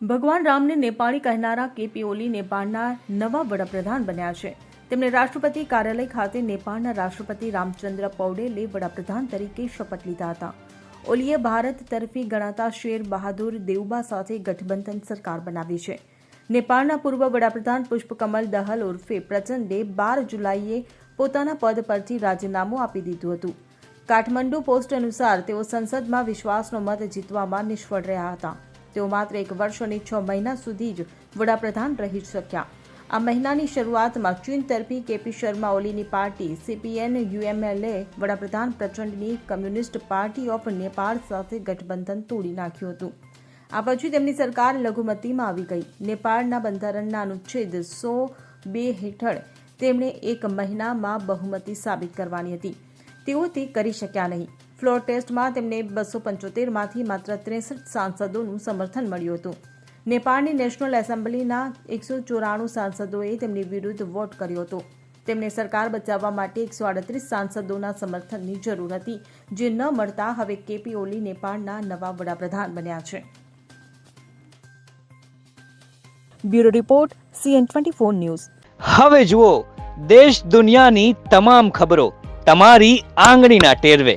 ભગવાન રામને નેપાળી કહેનારા કેપી ઓલી નેપાળના નવા વડાપ્રધાન બન્યા છે. તેમણે રાષ્ટ્રપતિ કાર્યાલય ખાતે નેપાળના રાષ્ટ્રપતિ રામચંદ્ર પૌડેલે વડાપ્રધાન તરીકે શપથ લીધા હતા. ઓલીએ ભારત તરફી ગણાતા શેર બહાદુર દેવબા સાથે ગઠબંધન સરકાર બનાવી છે. નેપાળના પૂર્વ વડાપ્રધાન પુષ્પકમલ દહલ ઉર્ફે પ્રચંડે બાર જુલાઈએ પોતાના પદ પરથી રાજીનામું આપી દીધું હતું. કાઠમંડુ પોસ્ટ અનુસાર તેઓ સંસદમાં વિશ્વાસનો મત જીતવામાં નિષ્ફળ રહ્યા હતા. તેઓ માત્ર એક વર્ષ અને છ મહિના સુધી જ વડાપ્રધાન રહી શક્યા. આ મહિનાની શરૂઆતમાં ચીન તરફી કેપી શર્મા ઓલીની પાર્ટી સીપીએન યુએમએલએ વડાપ્રધાન પ્રચંડની કમ્યુનિસ્ટ પાર્ટી ઓફ નેપાળ સાથે ગઠબંધન તોડી નાખ્યું હતું. આ પછી તેમની સરકાર લઘુમતીમાં આવી ગઈ. નેપાળના બંધારણના અનુચ્છેદ સો બે હેઠળ તેમણે એક મહિનામાં બહુમતી સાબિત કરવાની હતી. તેઓ તે કરી શક્યા નહીં. ફ્લોર ટેસ્ટમાં તેમને બસો પંચોતેરમાંથી માત્ર ત્રેસઠ સાંસદોનું સમર્થન મળ્યું હતું. નેપાળની નેશનલ એસેમ્બલીના એકસો ચોરાણું સાંસદોએ તેમની વિરુદ્ધ વોટ કર્યો હતો. તેમને સરકાર બચાવવા માટે એકસો આડત્રીસ સાંસદોના સમર્થનની જરૂર હતી, જે ન મળતા હવે કેપી ઓલી નેપાળના નવા વડાપ્રધાન બન્યા છે. Bureau report, CN twenty four news. હવે જુઓ, દેશ દુનિયાની તમામ ખબરો, તમારી આંગળીના ટેરવે.